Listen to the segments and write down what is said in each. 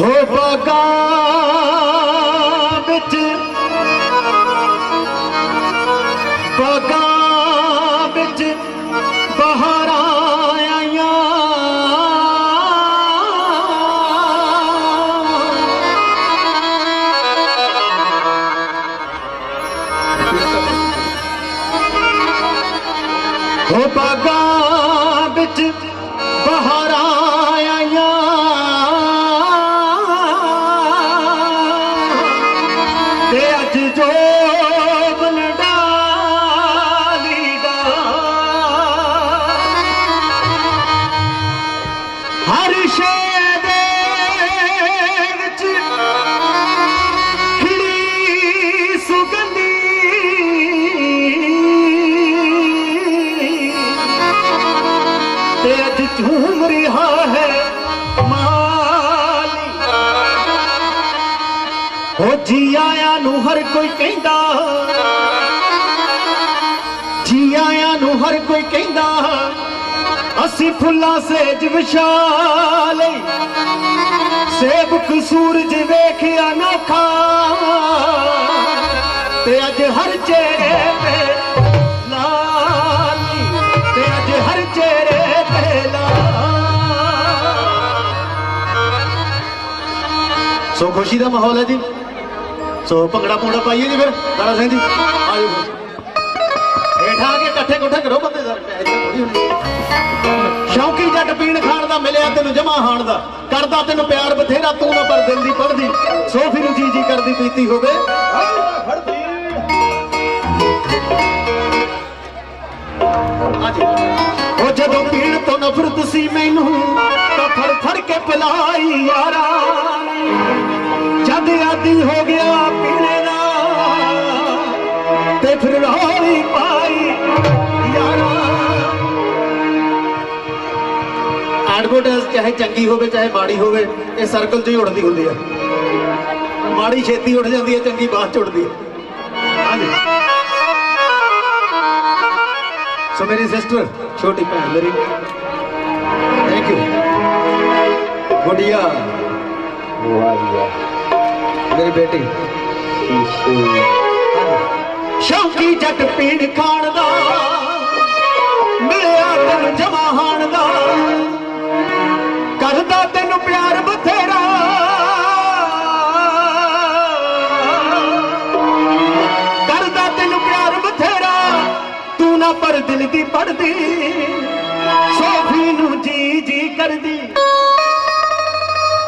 ਹੋ ਬਾਗਾ ਹਰ ਸ਼ੇ ਦੇ ਵਿੱਚ ਖਿੜੀ ਸੁਗੰਧੀ। ਤੇ ਅੱਜ ਝੂਮ ਰਿਹਾ ਹੈ ਮਾਲੀ। ਹੋ ਜੀ ਆਇਆਂ ਨੂੰ ਹਰ ਕੋਈ ਕਹਿੰਦਾ। ਜੀ ਆਇਆਂ ਨੂੰ ਹਰ ਕੋਈ ਕਹਿੰਦਾ। ਅਸੀਂ ਫੁੱਲਾਂ ਸੇਜ ਵਿਸ਼ਾਲੇ ਸੇਬ ਸੂਰਜ ਵੇਖਿਆ ਨੋਖਾ ਤੇ ਅੱਜ ਹਰ ਚਿਹਰੇ ਤੇ ਲਾਲੀ ਤੇ ਅੱਜ ਹਰ ਚਿਹਰੇ ਤੇ ਲਾਲੀ। ਸੋ ਖੁਸ਼ੀ ਦਾ ਮਾਹੌਲ ਹੈ ਜੀ। ਸੋ ਭੰਗੜਾ ਪੁੰਗੜਾ ਪਾਈਏ ਜੀ ਫਿਰ ਦਾਰਾ ਸਿੰਘ ਜੀ। ਆਜੋ ਹੇਠਾਂ ਆ ਕੇ ਇਕੱਠੇ ਕੋਠੇ ਕਰੋ ਬੰਦੇ ਸਾਰੇ। ਸ਼ੌਕੀ ਜੱਟ ਪੀਣ ਖਾਣ ਦਾ ਮਿਲਿਆ ਤੈਨੂੰ ਜਮਾ ਹਾਣ ਦਾ। ਕਰਦਾ ਤੈਨੂੰ ਪਿਆਰ ਬਥੇਰਾ, ਤੂੰ ਨਾ ਪਰ ਦਿਲ ਦੀ ਪੜਦੀ ਸੋਫੀ ਨੂੰ ਜੀ ਜੀ ਕਰਦੀ ਪੀਤੀ ਹੋਵੇ ਉਹ ਜਦੋਂ ਪੀਣ ਤੋਂ ਨਫ਼ਰਤ ਸੀ ਮੈਨੂੰ, ਤਾਂ ਫੜ ਫੜ ਕੇ ਪਿਲਾਈ ਯਾਰਾ। ਜਦ ਆਦੀ ਹੋ ਗਿਆ ਐਡਵਰਟਾਈਜ਼ ਚਾਹੇ ਚੰਗੀ ਹੋਵੇ ਚਾਹੇ ਮਾੜੀ ਹੋਵੇ ਇਹ ਸਰਕਲ 'ਚ ਹੀ ਉੜਦੀ ਹੁੰਦੀ ਹੈ। ਮਾੜੀ ਛੇਤੀ ਉੱਡ ਜਾਂਦੀ ਹੈ ਚੰਗੀ ਬਾਅਦ 'ਚ ਉੱਡਦੀ ਹੈ। ਹਾਂਜੀ। ਸੋ ਮੇਰੀ ਸਿਸਟਰ ਛੋਟੀ ਭੈਣ ਮੇਰੀ। ਥੈਂਕ ਯੂ ਗੁੜੀਆ ਮੇਰੀ ਬੇਟੀ। ਸ਼ੌਕੀ ਜੱਟ ਪੀਣ ਖਾਣ ਦਾ ਮਿਲਿਆ ਤੈਨੂੰ ਜਮਾ ਜੀ ਜੀ ਕਰਦੀ।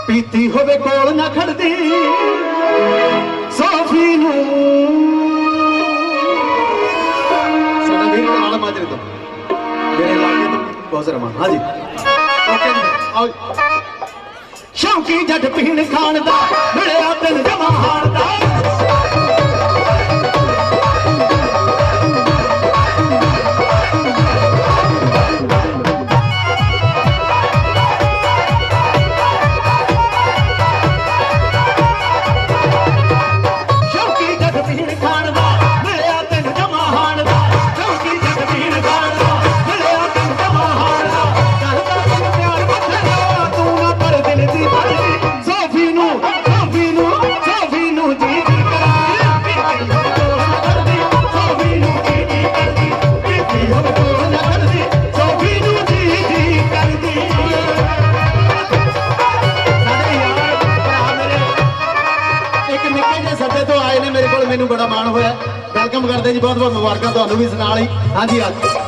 ਪੀਤੀ ਹੋਵੇ ਕੋਲ ਨਾ ਖੜਦੀ। ਸੋਫੀ ਨੂੰ। ਸਾਡਾ ਵੀਰ ਨਾਲ ਮਾਜਰੇ ਤੋਂ। ਮੇਰੇ ਲਾਗੇ ਤੋਂ। ਬਹੁਤ ਰਮਾ ਹਾਂਜੀ ਓਕੇ ਜੀ। ਆਓ ਸ਼ੌਕੀ ਜੱਟ ਪੀਣ ਖਾਣ ਦਾ, ਮਿਲਿਆ ਤੈਨੂੰ ਜਮਾ ਦਾ। ਕਰਦੇ ਜੀ ਬਹੁਤ ਬਹੁਤ ਮੁਬਾਰਕਾਂ ਤੁਹਾਨੂੰ ਵੀ ਇਸ ਨਾਲ ਹੀ। ਹਾਂਜੀ ਅੱਜ